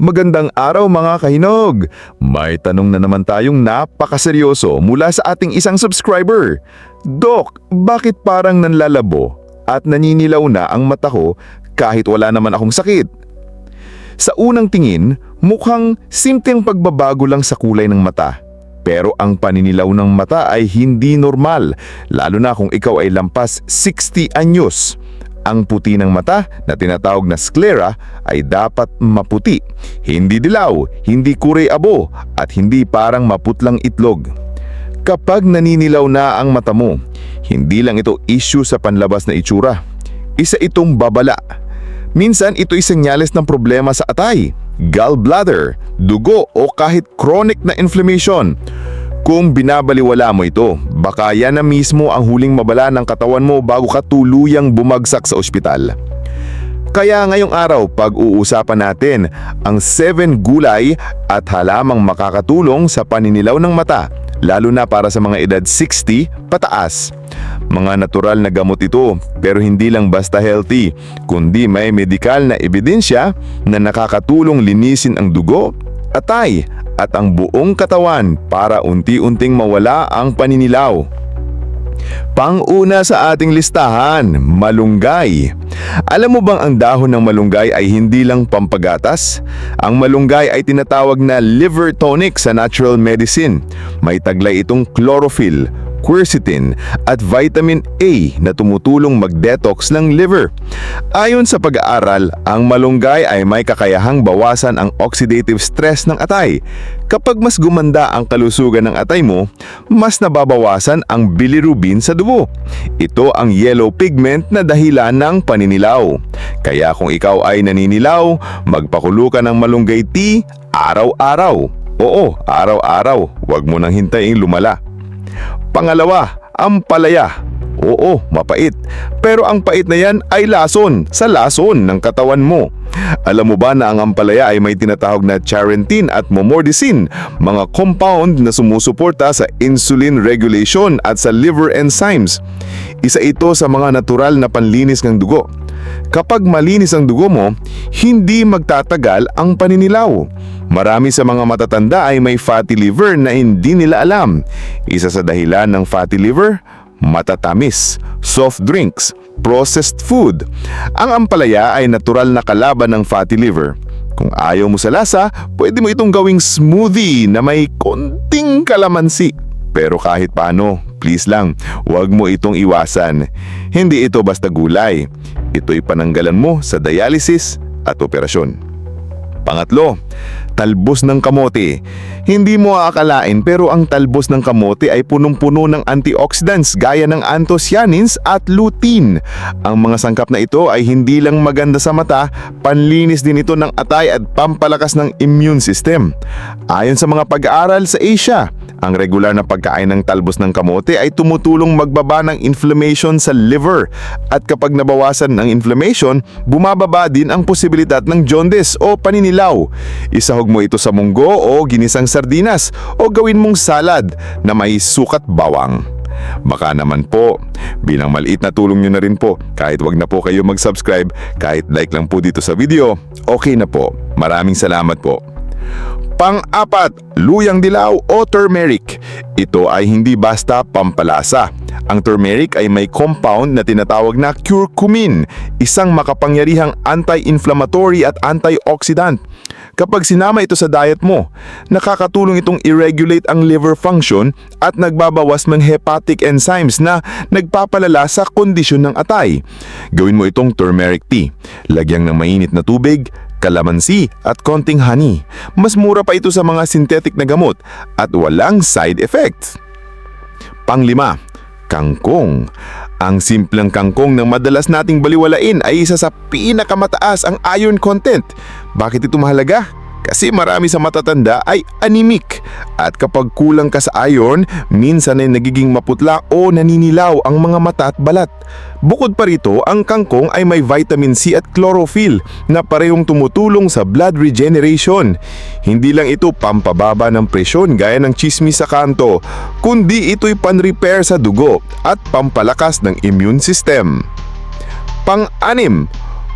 Magandang araw mga kahinog! May tanong na naman tayong napakaseryoso mula sa ating isang subscriber. Dok, bakit parang nanlalabo at naninilaw na ang mata ko kahit wala naman akong sakit? Sa unang tingin, mukhang simpleng pagbabago lang sa kulay ng mata. Pero ang paninilaw ng mata ay hindi normal, lalo na kung ikaw ay lampas 60 anyos. Ang puti ng mata na tinatawag na sclera ay dapat maputi, hindi dilaw, hindi kulay abo, at hindi parang maputlang itlog. Kapag naninilaw na ang mata mo, hindi lang ito issue sa panlabas na itsura. Isa itong babala. Minsan ito'y senyales ng problema sa atay, gallbladder, dugo o kahit chronic na inflammation. Kung binabaliwala mo ito, baka yan na mismo ang huling mabala ng katawan mo bago ka tuluyang bumagsak sa ospital. Kaya ngayong araw pag-uusapan natin ang 7 gulay at halamang makakatulong sa paninilaw ng mata, lalo na para sa mga edad 60 pataas. Mga natural na gamot ito pero hindi lang basta healthy, kundi may medikal na ebidensya na nakakatulong linisin ang dugo, atay at ang buong katawan para unti-unting mawala ang paninilaw. Pang-una sa ating listahan, malunggay. Alam mo bang ang dahon ng malunggay ay hindi lang pampagatas? Ang malunggay ay tinatawag na liver tonic sa natural medicine. May taglay itong chlorophyll, quercetin at vitamin A na tumutulong mag-detox ng liver. Ayon sa pag-aaral, ang malunggay ay may kakayahang bawasan ang oxidative stress ng atay. Kapag mas gumanda ang kalusugan ng atay mo, mas nababawasan ang bilirubin sa dugo. Ito ang yellow pigment na dahilan ng paninilaw. Kaya kung ikaw ay naninilaw, magpakulo ka ng malunggay tea araw-araw. Oo, araw-araw. Huwag mo nang hintayin lumala. Pangalawa, ang palaya. Oo, mapait. Pero ang pait na yan ay lason sa lason ng katawan mo. Alam mo ba na ang ampalaya ay may tinatawag na charentin at momordicin, mga compound na sumusuporta sa insulin regulation at sa liver enzymes. Isa ito sa mga natural na panlinis ng dugo. Kapag malinis ang dugo mo, hindi magtatagal ang paninilaw. Marami sa mga matatanda ay may fatty liver na hindi nila alam. Isa sa dahilan ng fatty liver, matatamis, soft drinks, processed food. Ang ampalaya ay natural na kalaban ng fatty liver. Kung ayaw mo sa lasa, pwede mo itong gawing smoothie na may konting kalamansi. Pero kahit paano, please lang, huwag mo itong iwasan. Hindi ito basta gulay. Ito'y pananggalan mo sa dialysis at operasyon. Pangatlo, talbos ng kamote. Hindi mo aakalain pero ang talbos ng kamote ay punong-puno ng antioxidants gaya ng anthocyanins at lutein. Ang mga sangkap na ito ay hindi lang maganda sa mata, panlinis din ito ng atay at pampalakas ng immune system. Ayon sa mga pag-aaral sa Asia, ang regular na pagkain ng talbos ng kamote ay tumutulong magbaba ng inflammation sa liver at kapag nabawasan ng inflammation, bumababa din ang posibilidad ng jaundice o paninilaw. Isahog mo ito sa munggo o ginisang sardinas o gawin mong salad na may sukat bawang. Baka naman po, bilang maliit na tulong nyo na rin po, kahit wag na po kayo mag-subscribe, kahit like lang po dito sa video, okay na po. Maraming salamat po. Pang-apat, luyang dilaw o turmeric. Ito ay hindi basta pampalasa. Ang turmeric ay may compound na tinatawag na curcumin, isang makapangyarihang anti-inflammatory at antioxidant. Kapag sinama ito sa diet mo, nakakatulong itong i-regulate ang liver function at nagbabawas ng hepatic enzymes na nagpapalala sa kondisyon ng atay. Gawin mo itong turmeric tea. Lagyan ng mainit na tubig, kalamansi at konting honey. Mas mura pa ito sa mga synthetic na gamot at walang side effects. Panglima, kangkong. Ang simpleng kangkong na madalas nating baliwalain ay isa sa pinakamataas ang iron content. Bakit ito mahalaga? Kasi marami sa matatanda ay anemic at kapag kulang ka sa iron, minsan ay nagiging maputla o naninilaw ang mga mata at balat. Bukod pa rito, ang kangkong ay may vitamin C at chlorophyll na parehong tumutulong sa blood regeneration. Hindi lang ito pampababa ng presyon gaya ng chismis sa kanto, kundi ito'y pan-repair sa dugo at pampalakas ng immune system. Pang-anim,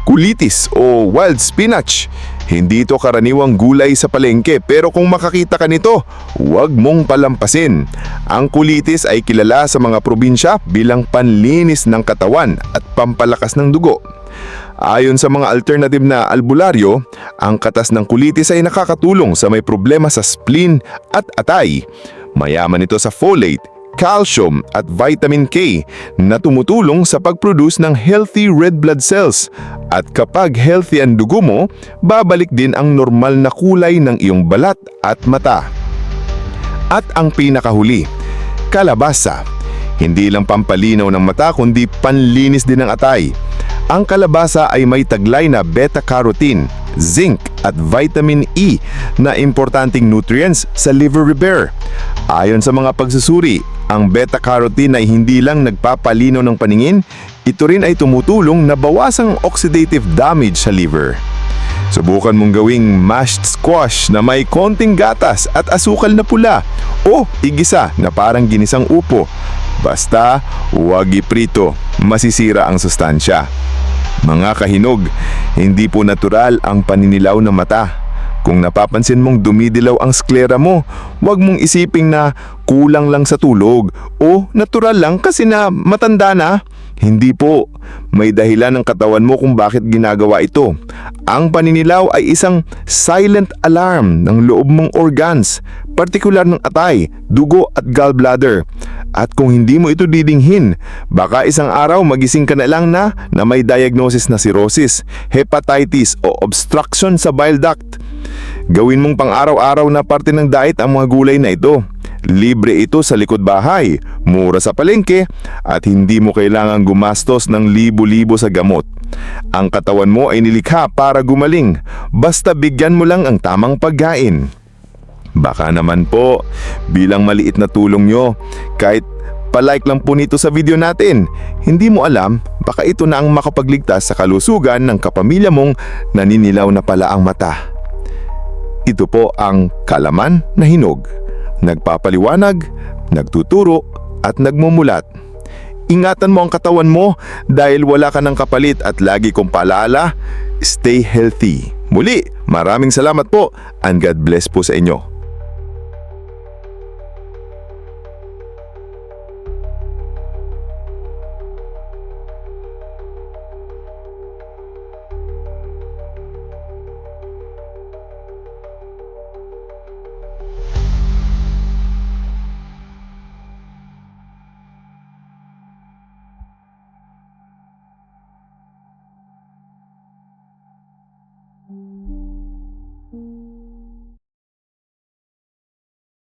kulitis o wild spinach. Hindi ito karaniwang gulay sa palengke pero kung makakita ka nito, huwag mong palampasin. Ang kulitis ay kilala sa mga probinsya bilang panlinis ng katawan at pampalakas ng dugo. Ayon sa mga alternative na albularyo, ang katas ng kulitis ay nakakatulong sa may problema sa spleen at atay. Mayaman ito sa folate, calcium at vitamin K na tumutulong sa pag-produce ng healthy red blood cells. At kapag healthy ang dugo mo, babalik din ang normal na kulay ng iyong balat at mata. At ang pinakahuli, kalabasa. Hindi lang pampalinaw ng mata kundi panlinis din ng atay. Ang kalabasa ay may taglay na beta-carotene, zinc at vitamin E na importanteng nutrients sa liver repair. Ayon sa mga pagsusuri, ang beta-carotene ay hindi lang nagpapalino ng paningin, ito rin ay tumutulong na bawasang oxidative damage sa liver. Subukan mong gawing mashed squash na may konting gatas at asukal na pula o igisa na parang ginisang upo. Basta, huwag iprito, masisira ang sustansya. Mga kahinog, hindi po natural ang paninilaw ng mata. Kung napapansin mong dumidilaw ang sklera mo, huwag mong isiping na kulang lang sa tulog o natural lang kasi na matanda na. Hindi po. May dahilan ng katawan mo kung bakit ginagawa ito. Ang paninilaw ay isang silent alarm ng loob mong organs, partikular ng atay, dugo at gallbladder. At kung hindi mo ito didinghin, baka isang araw magising ka na lang na na may diagnosis na cirrhosis, hepatitis o obstruction sa bile duct. Gawin mong pang-araw-araw na parte ng diet ang mga gulay na ito. Libre ito sa likod bahay, mura sa palengke, at hindi mo kailangang gumastos ng libo-libo sa gamot. Ang katawan mo ay nilikha para gumaling, basta bigyan mo lang ang tamang pagkain. Baka naman po, bilang maliit na tulong nyo, kahit palike lang po nito sa video natin, hindi mo alam, baka ito na ang makapagligtas sa kalusugan ng kapamilya mong naninilaw na pala ang mata. Ito po ang kalaman na hinog. Nagpapaliwanag, nagtuturo at nagmumulat. Ingatan mo ang katawan mo dahil wala ka ng kapalit at lagi kong paalala, stay healthy. Muli, maraming salamat po and God bless po sa inyo.